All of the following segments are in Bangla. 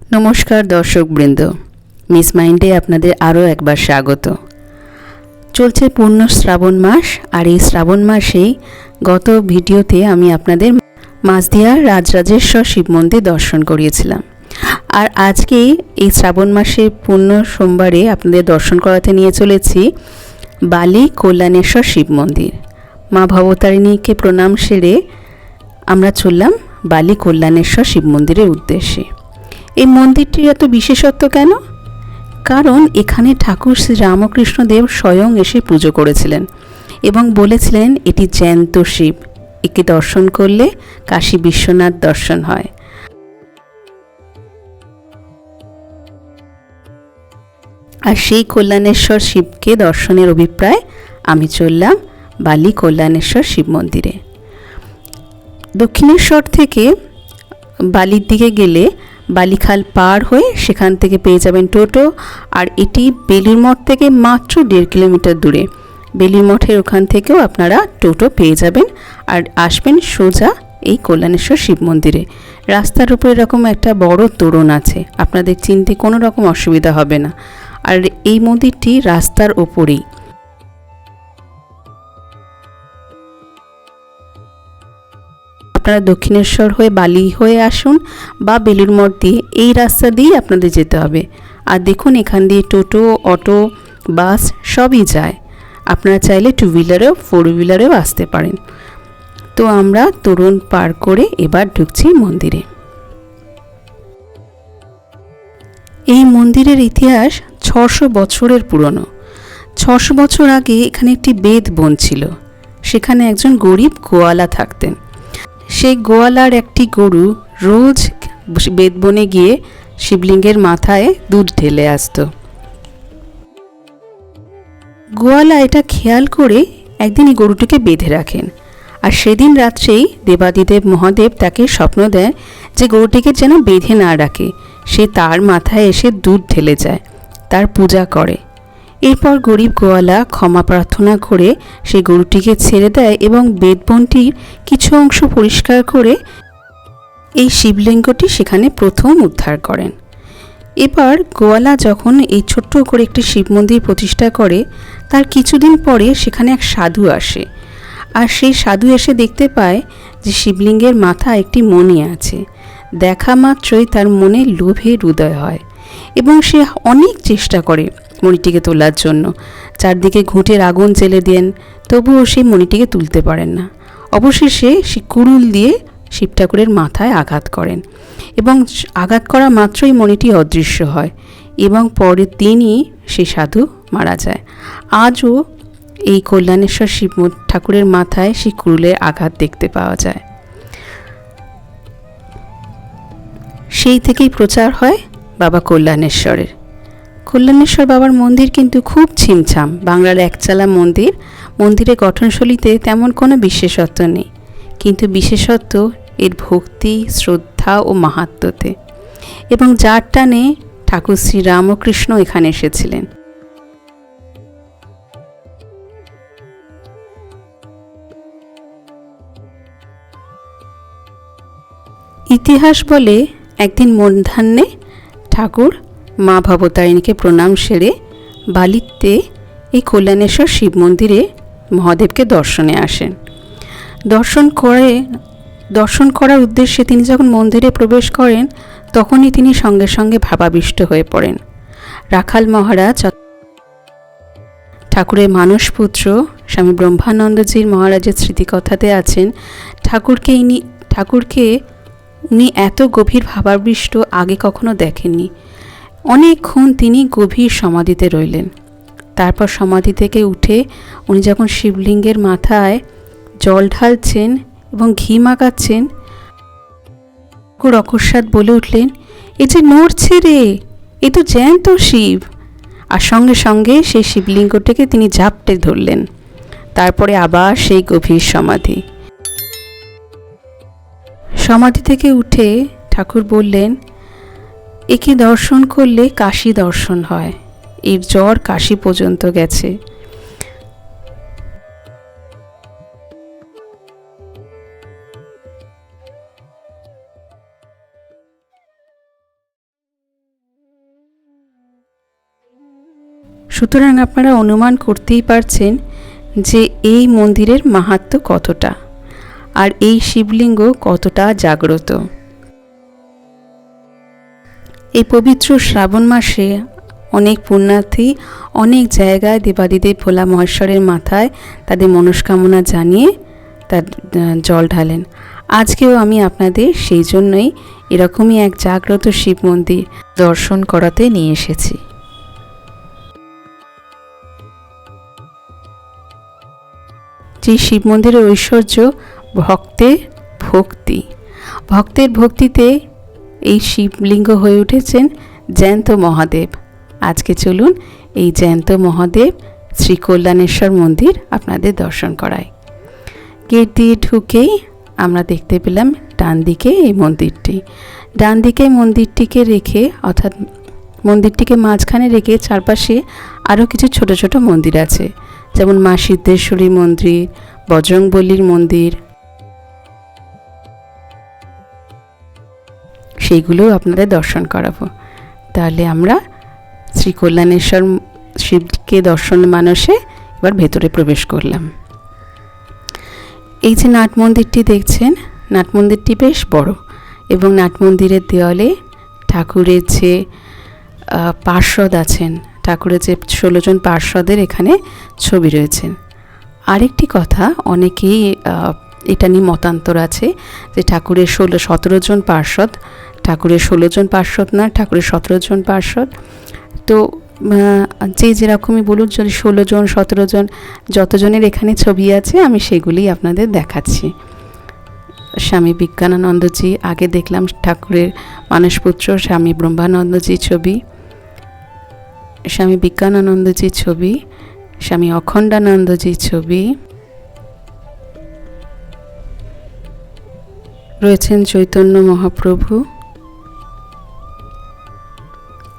নমস্কার দর্শকবৃন্দ। মিস মাইন্ডে আপনাদের আরও একবার স্বাগত। চলছে পূর্ণ শ্রাবণ মাস, আর এই শ্রাবণ মাসেই গত ভিডিওতে আমি আপনাদের মাঝদিয়ার রাজরাজেশ্বর শিব মন্দির দর্শন করিয়েছিলাম। আর আজকে এই শ্রাবণ মাসে পূর্ণ সোমবারে আপনাদের দর্শন করাতে নিয়ে চলেছি বালি কল্যাণেশ্বর শিব মন্দির। মা ভবতারিণীকে প্রণাম সেরে আমরা চললাম বালি কল্যাণেশ্বর শিব মন্দিরের উদ্দেশ্যে। এই মন্দিরটির এত বিশেষত্ব কেন? কারণ এখানে ঠাকুর শ্রী রামকৃষ্ণদেব স্বয়ং এসে পুজো করেছিলেন এবং বলেছিলেন, এটি জ্যান্ত শিব। একে দর্শন করলে কাশী বিশ্বনাথ দর্শন হয়। আর সেই কল্যাণেশ্বর শিবকে দর্শনের অভিপ্রায় আমি চললাম বালি কল্যাণেশ্বর শিব মন্দিরে। দক্ষিণেশ্বর থেকে বালির দিকে গেলে বালিখাল পার হয়ে সেখান থেকে পেয়ে যাবেন টোটো। আর এটি বেলুর মঠ থেকে মাত্র দেড় কিলোমিটার দূরে। বেলুর মঠের ওখান থেকেও আপনারা টোটো পেয়ে যাবেন। আর আসবেন সোজা এই কল্যাণেশ্বর শিব মন্দিরে। রাস্তার উপরে এরকম একটা বড় তোরণ আছে। আপনাদের চিনতে কোনো রকম অসুবিধা হবে না। আর এই মন্দিরটি রাস্তার ওপরেই। আপনারা দক্ষিণেশ্বর হয়ে বালি হয়ে আসুন বা বেলুর মঠ দিয়ে এই রাস্তা দিয়েই আপনাদের যেতে হবে। আর দেখুন, এখান দিয়ে টোটো, অটো, বাস সবই যায়। আপনারা চাইলে টু হুইলারেও ফোর হুইলারেও আসতে পারেন। তো আমরা তরুণ পার করে এবার ঢুকছি মন্দিরে। এই মন্দিরের ইতিহাস ছশো বছরের পুরনো। ছশো বছর আগে এখানে একটি বেদ বন ছিল। সেখানে একজন গরিব গোয়ালা থাকতেন। সেই গোয়ালার একটি গরু রোজ বেদবনে গিয়ে শিবলিঙ্গের মাথায় দুধ ঢেলে আসতো। গোয়ালা এটা খেয়াল করে একদিন এই গরুটিকে বেঁধে রাখেন আর সেদিন রাত্রেই দেবাদিদেব মহাদেব তাকে স্বপ্ন দেয় যে গরুটিকে যেন বেঁধে না রাখে। সে তার মাথায় এসে দুধ ঢেলে যায়, তার পূজা করে। এরপর গরিব গোয়ালা ক্ষমা প্রার্থনা করে সেই গরুটিকে ছেড়ে দেয় এবং বেদবনটির কিছু অংশ পরিষ্কার করে এই শিবলিঙ্গটি সেখানে প্রথম উদ্ধার করেন। এবার গোয়ালা যখন এই ছোট্ট করে একটি শিব মন্দির প্রতিষ্ঠা করে, তার কিছুদিন পরে সেখানে এক সাধু আসে। আর সেই সাধু এসে দেখতে পায় যে শিবলিঙ্গের মাথা একটি মণি আছে। দেখা মাত্রই তার মনে লোভের হৃদয় হয় এবং সে অনেক চেষ্টা করে। মণিটিকে তোলার জন্য। চারদিকে ঘুঁটের আগুন জেলে দেন, তবুও সেই মণিটিকে তুলতে পারেন না। অবশেষে সে কুড়ুল দিয়ে শিব ঠাকুরের মাথায় আঘাত করেন এবং আঘাত করা মাত্রই মণিটি অদৃশ্য হয় এবং পরের দিনই সে সাধু মারা যায়। আজও এই কল্যাণেশ্বর শিব ঠাকুরের মাথায় সেই কুড়ুলের আঘাত দেখতে পাওয়া যায়। সেই থেকেই প্রচার হয় বাবা কল্যাণেশ্বরের। কল্যাণেশ্বর বাবার মন্দির কিন্তু খুব ছিমছাম। বাংলার একচালা মন্দির মন্দিরের গঠনশৈলীতে তেমন কোনো বিশেষত্ব নেই। কিন্তু বিশেষত্ব এর ভক্তি, শ্রদ্ধা ও মাহাত্মতে এবং যার টানে ঠাকুর শ্রী রামকৃষ্ণ এখানে এসেছিলেন। ইতিহাস বলে একদিন মধ্যাহ্নে ঠাকুর মা ভবতারিণীকে প্রণাম সেরে বালিতে এই কল্যাণেশ্বর শিব মন্দিরে মহাদেবকে দর্শনে আসেন। দর্শন করে, দর্শন করার উদ্দেশ্যে তিনি যখন মন্দিরে প্রবেশ করেন, তখনই তিনি সঙ্গে সঙ্গে ভাবাবিষ্ট হয়ে পড়েন। রাখাল মহারাজ ঠাকুরের মানসপুত্র স্বামী ব্রহ্মানন্দজির মহারাজের স্মৃতিকথাতে আছেন, ঠাকুরকে ইনি, ঠাকুরকে উনি এত গভীর ভাবাবিষ্ট আগে কখনো দেখেননি। অনেকক্ষণ তিনি গভীর সমাধিতে রইলেন। তারপর সমাধি থেকে উঠে উনি যখন শিবলিঙ্গের মাথায় জল ঢালছেন এবং ঘি মাখাচ্ছেন অকস্মাৎ বলে উঠলেন, এ যে নড়ছে রে, এ তো জ্যান্ত শিব। আর সঙ্গে সঙ্গে সেই শিবলিঙ্গটিকে তিনি ঝাপটে ধরলেন। তারপরে আবার সেই গভীর সমাধি। সমাধি থেকে উঠে ঠাকুর বললেন একে দর্শন করলে কাশি দর্শন হয়। এর জ্বর কাশি পর্যন্ত গেছে। সুতরাং আপনারা অনুমান করতেই পারছেন যে এই মন্দিরের মাহাত্ম কতটা, আর এই শিবলিঙ্গ কতটা জাগ্রত। এই পবিত্র শ্রাবণ মাসে অনেক পুণ্যার্থী, অনেক জায়গায় দেবাদিদেব ভোলা মহেশ্বরের মাথায় তাদের মনস্কামনা জানিয়ে তার জল ঢালেন। আজকেও আমি আপনাদের সেই জন্যই এরকমই এক জাগ্রত শিব মন্দির দর্শন করাতে নিয়ে এসেছি। যে শিব মন্দিরের ঐশ্বর্য ভক্তের ভক্তি। ভক্তের ভক্তিতে এই শিবলিঙ্গ হয়ে উঠেছেন জ্যান্ত মহাদেব। আজকে চলুন এই জ্যান্ত মহাদেব শ্রী কল্যাণেশ্বর মন্দির আপনাদের দর্শন করায় গেট দিয়ে ঢুকেই আমরা দেখতে পেলাম ডান দিকে এই মন্দিরটি। ডান দিকে মন্দিরটিকে রেখে, অর্থাৎ মন্দিরটিকে মাঝখানে রেখে চারপাশে আরও কিছু ছোট ছোট মন্দির আছে। যেমন মা সিদ্ধেশ্বরী মন্দির, বজরংবলীর মন্দির সেইগুলোও আপনাদের দর্শন করাবো। তাহলে আমরা শ্রী কল্যাণেশ্বর শিবকে দর্শন মানসে এবার ভেতরে প্রবেশ করলাম। এই যে নাট মন্দিরটি দেখছেন, নাট মন্দিরটি বেশ বড় এবং নাট মন্দিরের দেওয়ালে ঠাকুরের যে পার্ষদ আছেন, ঠাকুরের যে ষোলো জন পার্ষদের এখানে ছবি রয়েছেন আরেকটি কথা, অনেকেই এটা নিয়ে মতান্তর আছে যে ঠাকুরের ষোলো, সতেরো জন পার্ষদ ঠাকুরের ষোলো জন পার্ষদ না, ঠাকুরের সতেরো জন পার্ষদ তো যে যেরকমই বলুন যদি ষোলো জন, সতেরো জন, যতজনের এখানে ছবি আছে, আমি সেগুলি আপনাদের দেখাচ্ছি। স্বামী বিজ্ঞানানন্দজি আগে দেখলাম ঠাকুরের মানসপুত্র স্বামী ব্রহ্মানন্দজি ছবি, স্বামী বিজ্ঞানানন্দজির ছবি, স্বামী অখণ্ডানন্দজির ছবি রয়েছেন চৈতন্য মহাপ্রভু,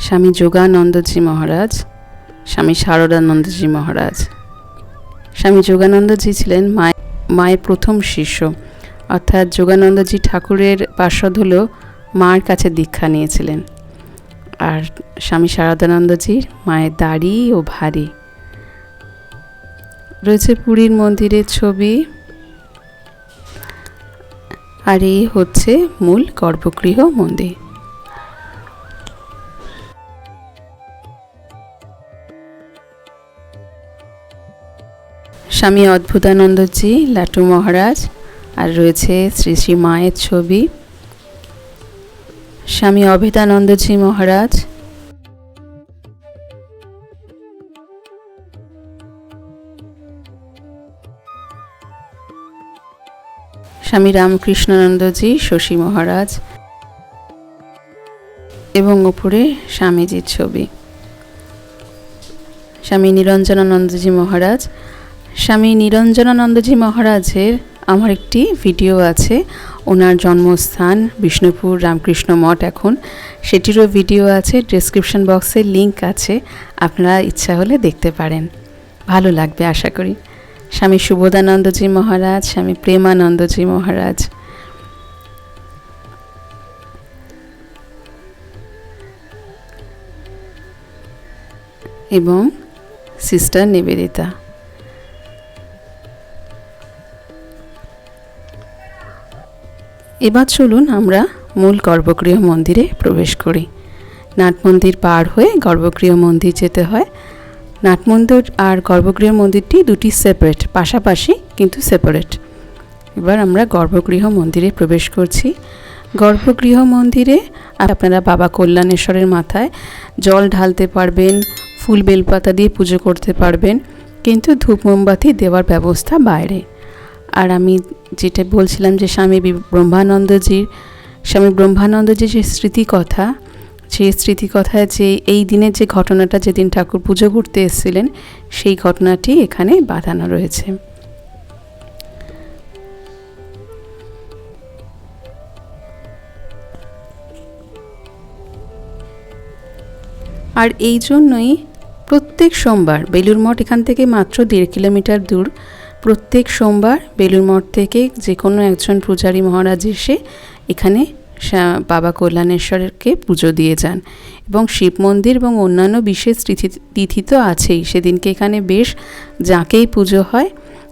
স্বামী যোগানন্দজি মহারাজ, স্বামী শারদানন্দজি মহারাজ। স্বামী যোগানন্দজি ছিলেন মায় মায়ের প্রথম শিষ্য। অর্থাৎ যোগানন্দজি ঠাকুরের পার্শ্বদ হল মার কাছে দীক্ষা নিয়েছিলেন। আর স্বামী শারদানন্দজির মায়ের দাড়ি ও ভারী। রয়েছে পুরীর মন্দিরের ছবি। আর এই হচ্ছে মূল গর্ভগৃহ মন্দির। স্বামী অদ্ভুতানন্দজি, লাটু মহারাজ আর রয়েছে শ্রী শ্রী মায়ের ছবি। স্বামী অভেদানন্দজি মহারাজ স্বামী রামকৃষ্ণানন্দজি, শশী মহারাজ এবং উপরে স্বামীজির ছবি। স্বামী নিরঞ্জনানন্দজি মহারাজ। স্বামী নিরঞ্জনানন্দজি মহারাজের আমার একটি ভিডিও আছে। ওনার জন্মস্থান বিষ্ণুপুর, রামকৃষ্ণ মঠ এখন। সেটিরও ভিডিও আছে ডেসক্রিপশন বক্সে লিংক আছে। আপনারা ইচ্ছা হলে দেখতে পারেন। ভালো লাগবে আশা করি। স্বামী সুবোধানন্দজি মহারাজ, স্বামী প্রেমানন্দজি মহারাজ। এবং সিস্টার নিবেদিতা। এবার চলুন আমরা মূল গর্ভগৃহ মন্দিরে প্রবেশ করি। নাট মন্দির পার হয়ে গর্ভগৃহ মন্দির যেতে হয় নাট মন্দির আর গর্ভগৃহ মন্দিরটি দুটি সেপারেট পাশাপাশি কিন্তু সেপারেট এবার আমরা গর্ভগৃহ মন্দিরে প্রবেশ করছি। গর্ভগৃহ মন্দিরে আপনারা বাবা কল্যাণেশ্বরের মাথায় জল ঢালতে পারবেন, ফুল বেলপাতা দিয়ে পুজো করতে পারবেন, কিন্তু ধূপ মোমবাতি দেওয়ার ব্যবস্থা বাইরে। আর আমি যেটা বলছিলাম যে স্বামী ব্রহ্মানন্দজির স্বামী ব্রহ্মানন্দজির যে স্মৃতিকথা সেই স্মৃতিকথায় যে এই দিনের যে ঘটনাটা যেদিন ঠাকুর পুজো করতে এসেছিলেন, সেই ঘটনাটি এখানে বাঁধানো রয়েছে। আর এই জন্যই প্রত্যেক সোমবার বেলুর মঠ এখান থেকে মাত্র দেড় কিলোমিটার দূর, প্রত্যেক সোমবার বেলুর মঠ থেকে যে কোনো একজন পূজারী মহারাজ এসে এখানে বাবা কল্যাণেশ্বরকে পুজো দিয়ে যান এবং শিব মন্দির এবং অন্যান্য বিশেষ তিথি তিথি তো আছেই। সেদিনকে এখানে বেশ যাকেই পুজো হয়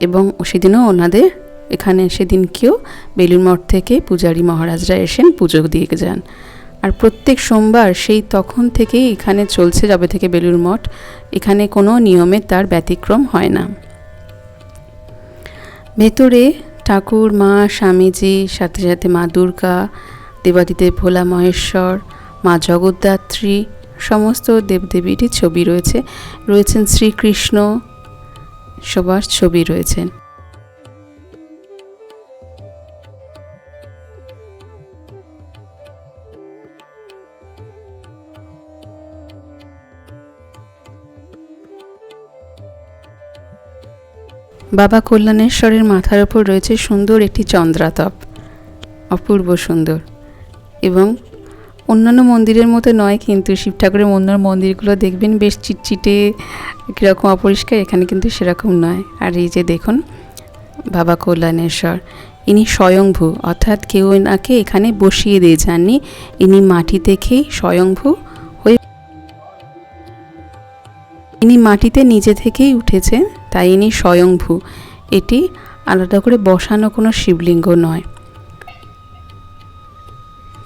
এবং সেদিনও ওনাদের এখানে সেদিনকেও বেলুর মঠ থেকে পূজারী মহারাজরা এসেন পুজো দিয়ে যান। আর প্রত্যেক সোমবার সেই তখন থেকেই এখানে চলছে যবে থেকে বেলুর মঠ। এখানে কোনো নিয়মে তার ব্যতিক্রম হয় না। ভেতরে ঠাকুর, মা, স্বামীজি, সাথে সাথে মা দুর্গা দেবাদিদেব ভোলা মহেশ্বর, মা জগদ্ধাত্রী, সমস্ত দেবদেবীরই ছবি রয়েছে। রয়েছেন শ্রীকৃষ্ণ, সবার ছবি রয়েছেন বাবা কল্যাণেশ্বরের মাথার ওপর রয়েছে সুন্দর একটি চন্দ্রাতপ। অপূর্ব সুন্দর। এবং অন্যান্য মন্দিরের মতো নয়, কিন্তু শিব ঠাকুরের অন্য মন্দিরগুলো দেখবেন বেশ চিটচিটে, কীরকম অপরিষ্কার, এখানে কিন্তু সেরকম নয়। আর এই যে দেখুন, বাবা কল্যাণেশ্বর, ইনি স্বয়ংভূ, অর্থাৎ কেউ এনাকে এখানে বসিয়ে দিয়ে যাননি, ইনি মাটি থেকেই স্বয়ংভূ হয়ে ইনি মাটিতে নিজে থেকেই উঠেছেন, তাই ইনি স্বয়ংভূ। এটি আলাদা করে বসানো কোনো শিবলিঙ্গ নয়।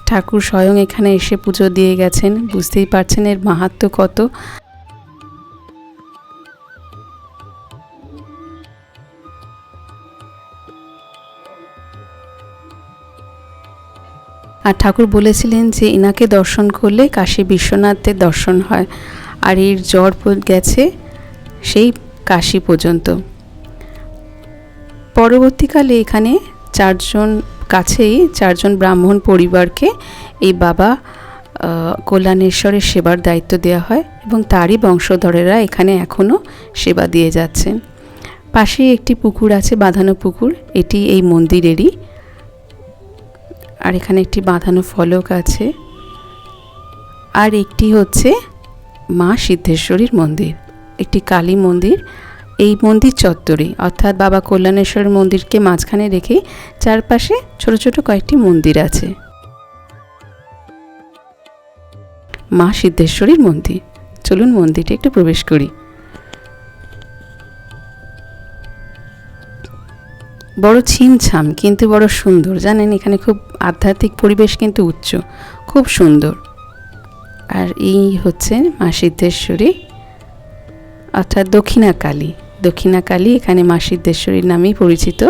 ঠাকুর স্বয়ং এখানে এসে পুজো দিয়ে গেছেন। বুঝতেই পারছেন এর মাহাত্ম কত। আর ঠাকুর বলেছিলেন যে এনাকে দর্শন করলে কাশী বিশ্বনাথের দর্শন হয়। আর এর জ্বর গেছে সেই কাশী পর্যন্ত। পরবর্তীকালে এখানে চারজন কাছেই, চারজন ব্রাহ্মণ পরিবারকে এই বাবা কল্যাণেশ্বরের সেবার দায়িত্ব দেওয়া হয় এবং তারই বংশধরেরা এখানে এখনও সেবা দিয়ে যাচ্ছেন। পাশেই একটি পুকুর আছে, বাঁধানো পুকুর। এটি এই মন্দিরেরই। আর এখানে একটি বাঁধানো ফলক আছে। আর একটি হচ্ছে মা সিদ্ধেশ্বরীর মন্দির। একটি কালী মন্দির। এই মন্দির চত্বরে, অর্থাৎ বাবা কল্যাণেশ্বর মন্দিরকে মাঝখানে রেখে চারপাশে ছোট ছোট কয়েকটি মন্দির আছে। মা সিদ্ধেশ্বরীর মন্দির। চলুন মন্দিরটা একটু প্রবেশ করি। বড় ছিমছাম, কিন্তু বড় সুন্দর। জানেন, এখানে খুব আধ্যাত্মিক পরিবেশ কিন্তু উচ্চ, খুব সুন্দর। আর এই হচ্ছে মা সিদ্ধেশ্বরী, অর্থাৎ দক্ষিণা কালী দক্ষিণা কালী এখানে মা সিদ্ধেশ্বরীর নামেই পরিচিত।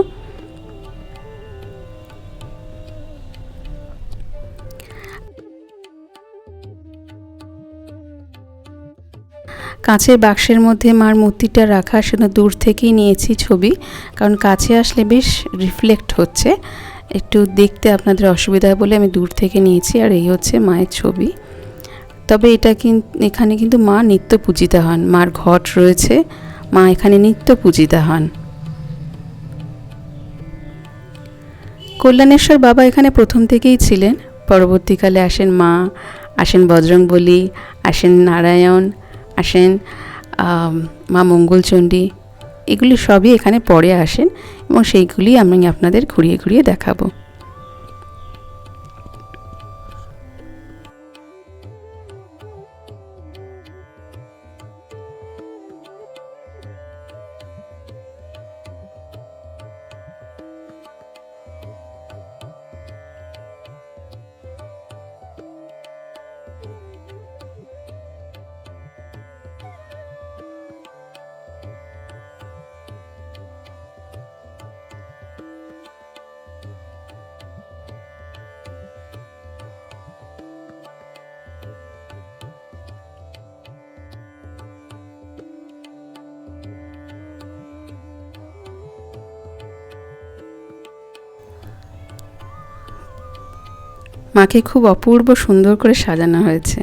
কাঁচের বাক্সের মধ্যে মার মূর্তিটা রাখা সেটা দূর থেকেই নিয়েছি ছবি, কারণ কাছে আসলে বেশ রিফ্লেক্ট হচ্ছে। একটু দেখতে আপনাদের অসুবিধা বলে আমি দূর থেকে নিয়েছি, আর এই হচ্ছে মায়ের ছবি। তবে এটা কিন্তু এখানে কিন্তু মা নিত্য পূজিতা হন, মার ঘট রয়েছে। মা এখানে নিত্য পূজিতা হন। কল্যাণেশ্বর বাবা এখানে প্রথম থেকেই ছিলেন। পরবর্তীকালে আসেন মা, আসেন বজরংবলী, আসেন নারায়ণ, আসেন মা মঙ্গলচণ্ডী। এগুলি সবই এখানে পরে আসেন এবং সেইগুলি আমি আপনাদের ঘুরিয়ে ঘুরিয়ে দেখাবো। মাকে খুব অপূর্ব সুন্দর করে সাজানো হয়েছে।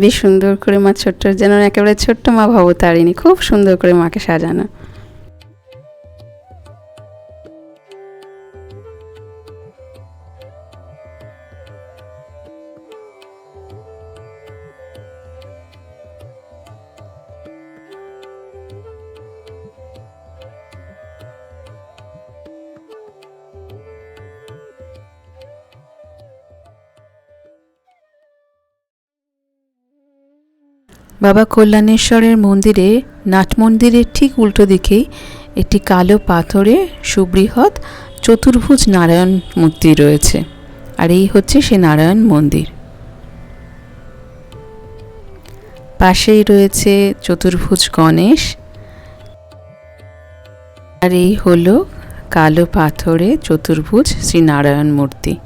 বেশ সুন্দর করে মা ছোট্ট, যেন একেবারে ছোট্ট মা ভবতারিণী, খুব সুন্দর করে মাকে সাজানো। বাবা কল্যাণেশ্বরের মন্দিরে নাট মন্দিরের ঠিক উল্টো দিকেই একটি কালো পাথরে সুবৃহৎ চতুর্ভুজ নারায়ণ মূর্তি রয়েছে। আর এই হচ্ছে সে নারায়ণ মন্দির। পাশেই রয়েছে চতুর্ভুজ গণেশ। আর এই হলো কালো পাথরে চতুর্ভুজ শ্রীনারায়ণ মূর্তি।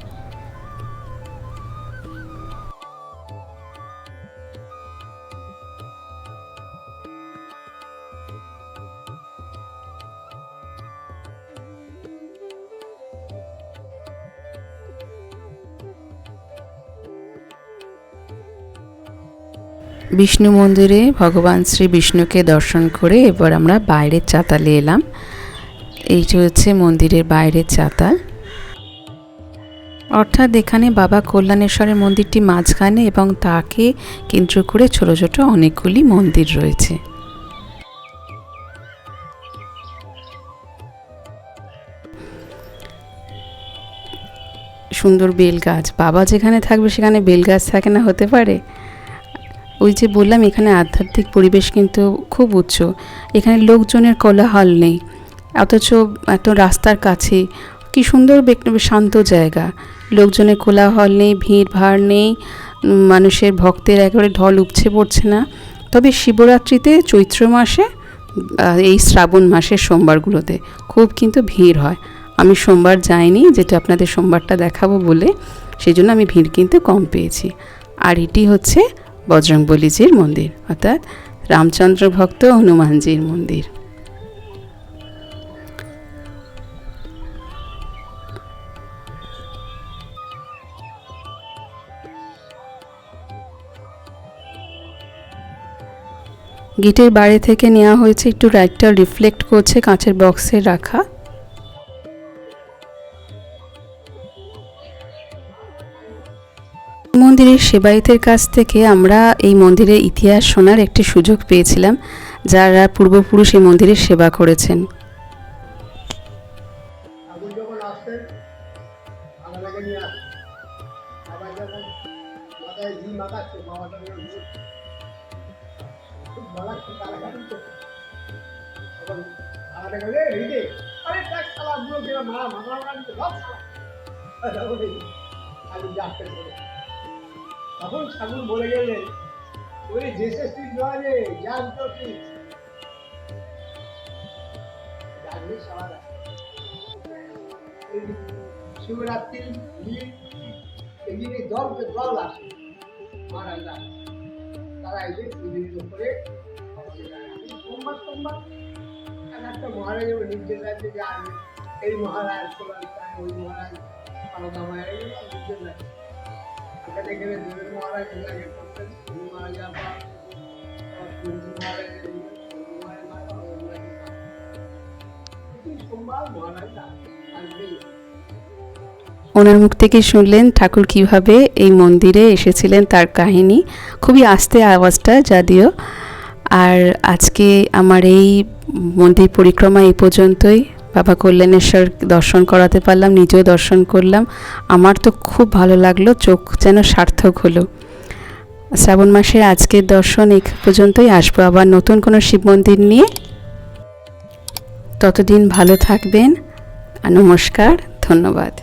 বিষ্ণু মন্দিরে ভগবান শ্রী বিষ্ণুকে দর্শন করে এবার আমরা বাইরের চাতালে এলাম। এইটা হচ্ছে মন্দিরের বাইরের চাতাল। অর্থাৎ এখানে বাবা কল্যাণেশ্বরের মন্দিরটি মাঝখানে এবং তাকে কেন্দ্র করে ছোট ছোট অনেকগুলি মন্দির রয়েছে। সুন্দর বেল গাছ বাবা যেখানে থাকবে সেখানে বেল গাছ থাকে না, হতে পারে? ওই যে বললাম, এখানে আধ্যাত্মিক পরিবেশ কিন্তু খুব উচ্চ। এখানে লোকজনের কোলাহল নেই। অথচ এত রাস্তার কাছে কি সুন্দর শান্ত জায়গা। লোকজনের কোলাহল নেই, ভিড় ভাড় নেই, মানুষের ভক্তের একেবারে ঢল উপছে পড়ছে না। তবে শিবরাত্রিতে চৈত্র মাসে এই শ্রাবণ মাসের সোমবারগুলোতে খুব কিন্তু ভিড় হয়। আমি সোমবার যাইনি, যেটা আপনাদের সোমবারটা দেখাবো বলে সেই জন্য আমি ভিড় কিন্তু কম পেয়েছি। আর এটি হচ্ছে বজরংবলীজির মন্দির, অর্থাৎ রামচন্দ্র ভক্ত হনুমানজির মন্দির। গেটের বাইরে থেকে নেওয়া হয়েছে একটু লাইটটা রিফ্লেক্ট করছে, কাঁচের বক্সে রাখা। মন্দিরের সেবায়িতের কাছ থেকে আমরা এই মন্দিরের ইতিহাস শোনার একটি সুযোগ পেয়েছিলাম, যারা পূর্বপুরুষ এই মন্দিরের সেবা করেছেন। আরে তখন এই ঠাকুর বলে গেলেন, ওই জেসে স্ট্রিট নয় রে যান তো তুই। ডাকলে শালা শিবরাত্রি এদিকে দল আসে মহারাজরা তারা এসে দুদিনের উপরে সোমবার সোমবার এক একটা মহারাজের নির্দেশ আছে যে আমি এই মহারাজ ওই মহারাজ আলাদা মহারাজ নির্দেশ আছে। ওনার মুখ থেকে শুনলেন ঠাকুর কীভাবে এই মন্দিরে এসেছিলেন তার কাহিনী। খুবই আস্তে আওয়াজটা যদিও। আর আজকে আমার এই মন্দির পরিক্রমা এই পর্যন্তই। বাবা কল্যাণেশ্বর দর্শন করাতে পারলাম, নিজেও দর্শন করলাম। আমার তো খুব ভালো লাগল, চোখ যেন সার্থক হলো। শ্রাবণ মাসের আজকের দর্শন এই পর্যন্তই, আসব আবার নতুন কোনো শিব মন্দির নিয়ে। ততদিন ভালো থাকবেন নমস্কার, ধন্যবাদ।